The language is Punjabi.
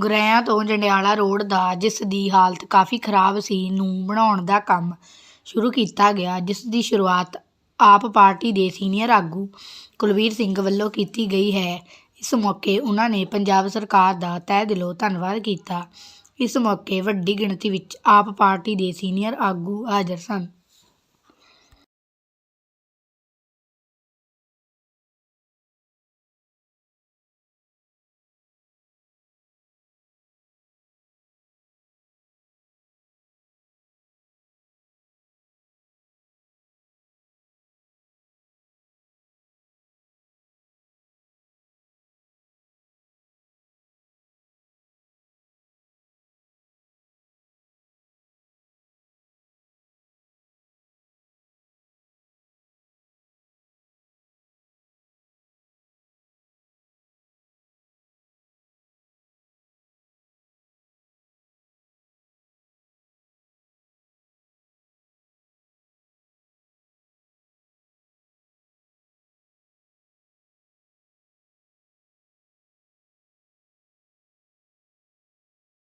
ਗੁਰੇਆਂ ਤੋਂ ਜੰਡਿਆਲਾ ਰੋਡ ਦਾ, ਜਿਸ ਦੀ ਹਾਲਤ ਕਾਫੀ ਖਰਾਬ ਸੀ, ਨੂੰ ਬਣਾਉਣ ਦਾ ਕੰਮ ਸ਼ੁਰੂ ਕੀਤਾ ਗਿਆ, ਜਿਸ ਦੀ ਸ਼ੁਰੂਆਤ ਆਪ ਪਾਰਟੀ ਦੇ ਸੀਨੀਅਰ ਆਗੂ ਕੁਲਵੀਰ ਸਿੰਘ ਵੱਲੋਂ ਕੀਤੀ ਗਈ ਹੈ। ਇਸ ਮੌਕੇ ਉਹਨਾਂ ਨੇ ਪੰਜਾਬ ਸਰਕਾਰ ਦਾ ਤਹਿ ਦਿਲੋਂ ਧੰਨਵਾਦ ਕੀਤਾ। ਇਸ ਮੌਕੇ ਵੱਡੀ ਗਿਣਤੀ ਵਿੱਚ ਆਪ ਪਾਰਟੀ ਦੇ ਸੀਨੀਅਰ ਆਗੂ ਹਾਜ਼ਰ ਸਨ।